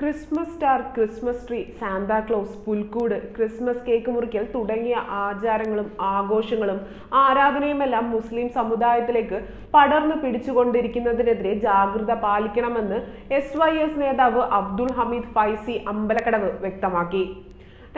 Christmas star Christmas tree Santa Claus പുൽക്കൂട് Christmas cake മുറിക്കൽ തുടങ്ങിയ ആചാരങ്ങളും ആഘോഷങ്ങളും ആരാധനയുമെല്ലാം മുസ്ലിം സമുദായത്തിലേക്ക് പടർന്നു പിടിച്ചുകൊണ്ടിരിക്കുന്നതിനെതിരെ ജാഗ്രത പാലിക്കണമെന്ന് എസ് നേതാവ് അബ്ദുൾ ഹമീദ് ഫൈസി അമ്പലക്കടവ് വ്യക്തമാക്കി.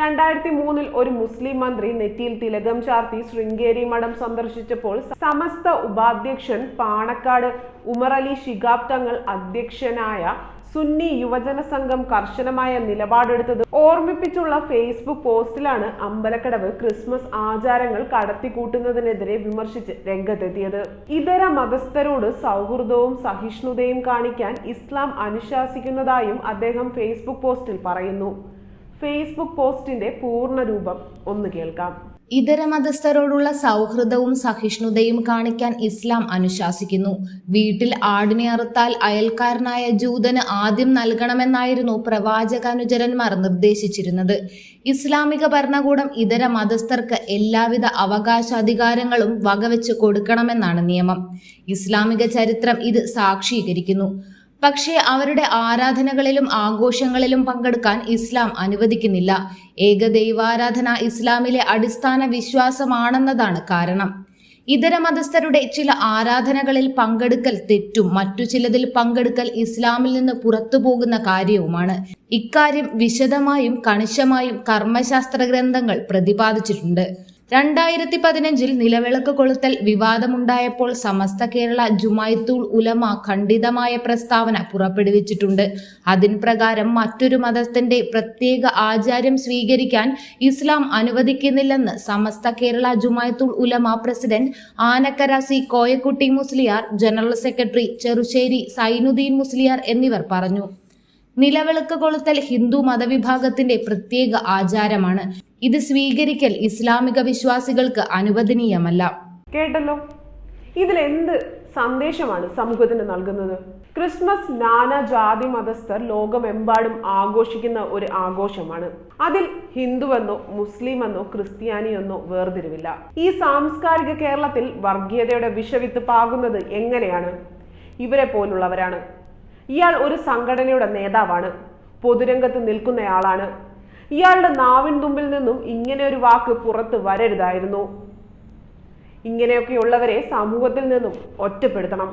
രണ്ടായിരത്തി മൂന്നിൽ ഒരു മുസ്ലിം മന്ത്രി നെറ്റിയിൽ തിലകം ചാർത്തി ശൃംഗേരി മഠം സന്ദർശിച്ചപ്പോൾ സമസ്ത ഉപാധ്യക്ഷൻ പാണക്കാട് ഉമർ അലി ശിഹാബ് തങ്ങൾ അധ്യക്ഷനായ സുന്നി യുവജന സംഘം കർശനമായ നിലപാടെടുത്തത് ഓർമ്മിപ്പിച്ചുള്ള ഫേസ്ബുക്ക് പോസ്റ്റിലാണ് അമ്പലക്കടവ് ക്രിസ്മസ് ആചാരങ്ങൾ കടത്തിക്കൂട്ടുന്നതിനെതിരെ വിമർശിച്ച് രംഗത്തെത്തിയത്. ഇതര മതസ്ഥരോട് സൗഹൃദവും സഹിഷ്ണുതയും കാണിക്കാൻ ഇസ്ലാം അനുശാസിക്കുന്നതായും അദ്ദേഹം ഫേസ്ബുക്ക് പോസ്റ്റിൽ പറയുന്നു. ഫേസ്ബുക്ക് പോസ്റ്റിന്റെ പൂർണ രൂപം ഒന്ന് കേൾക്കാം. ഇതര മതസ്ഥരോടുള്ള സൗഹൃദവും സഹിഷ്ണുതയും കാണിക്കാൻ ഇസ്ലാം അനുശാസിക്കുന്നു. വീട്ടിൽ ആടിനെ അറുത്താൽ അയൽക്കാരനായ ജൂതന് ആദ്യം നൽകണമെന്നായിരുന്നു പ്രവാചകാനുചരന്മാർ നിർദ്ദേശിച്ചിരുന്നത്. ഇസ്ലാമിക ഭരണകൂടം ഇതര മതസ്ഥർക്ക് എല്ലാവിധ അവകാശാധികാരങ്ങളും വകവെച്ച് കൊടുക്കണമെന്നാണ് നിയമം. ഇസ്ലാമിക ചരിത്രം ഇത് സാക്ഷീകരിക്കുന്നു. പക്ഷേ അവരുടെ ആരാധനകളിലും ആഘോഷങ്ങളിലും പങ്കെടുക്കാൻ ഇസ്ലാം അനുവദിക്കുന്നില്ല. ഏകദൈവാരാധന ഇസ്ലാമിലെ അടിസ്ഥാന വിശ്വാസമാണെന്നതാണ് കാരണം. ഇതര മതസ്ഥരുടെ ചില ആരാധനകളിൽ പങ്കെടുക്കൽ തെറ്റും മറ്റു ചിലതിൽ പങ്കെടുക്കൽ ഇസ്ലാമിൽ നിന്ന് പുറത്തു പോകുന്ന കാര്യവുമാണ്. ഇക്കാര്യം വിശദമായും കണിശമായും കർമ്മശാസ്ത്ര ഗ്രന്ഥങ്ങൾ പ്രതിപാദിച്ചിട്ടുണ്ട്. രണ്ടായിരത്തി പതിനഞ്ചിൽ നിലവിളക്ക് കൊളുത്തൽ വിവാദമുണ്ടായപ്പോൾ സമസ്ത കേരള ജുമായത്തുൽ ഉലമ ഖണ്ഡിതമായ പ്രസ്താവന പുറപ്പെടുവിച്ചിട്ടുണ്ട്. അതിൻ പ്രകാരം മറ്റൊരു മതത്തിന്റെ പ്രത്യേക ആചാരം സ്വീകരിക്കാൻ ഇസ്ലാം അനുവദിക്കുന്നില്ലെന്ന് Samastha Kerala Jamiyyathul Ulama president Anakkara C Koyakutty Musliyar general secretary Cherussery Zainuddin Musliyar എന്നിവർ പറഞ്ഞു. നിലവിളക്ക് കൊളുത്തൽ ഹിന്ദു മതവിഭാഗത്തിന്റെ പ്രത്യേക ആചാരമാണ്. ഇത് സ്വീകരിക്കൽ ഇസ്ലാമിക വിശ്വാസികൾക്ക് അനുവദനീയമല്ല. കേട്ടല്ലോ? ഇതിൽ എന്ത് സന്ദേശമാണ് സമൂഹത്തിന് നൽകുന്നത്? ക്രിസ്മസ് നാനാ ജാതി മതസ്ഥർ ലോകമെമ്പാടും ആഘോഷിക്കുന്ന ഒരു ആഘോഷമാണ്. അതിൽ ഹിന്ദുവെന്നോ മുസ്ലിമെന്നോ ക്രിസ്ത്യാനിയെന്നോ വേർതിരിവില്ല. ഈ സാംസ്കാരിക കേരളത്തിൽ വർഗീയതയുടെ വിഷവിത്ത് പാകുന്നത് എങ്ങനെയാണ്? ഇവരെ പോലുള്ളവരാണ്. ഇയാൾ ഒരു സംഘടനയുടെ നേതാവാണ്. പൊതുരംഗത്ത് നിൽക്കുന്നയാളാണ്. ഇയാളുടെ നാവിൻ തുമ്പിൽ നിന്നും ഇങ്ങനെ ഒരു വാക്ക് പുറത്ത് വരരുതായിരുന്നു. ഇങ്ങനെയൊക്കെയുള്ളവരെ സമൂഹത്തിൽ നിന്നും ഒറ്റപ്പെടുത്തണം.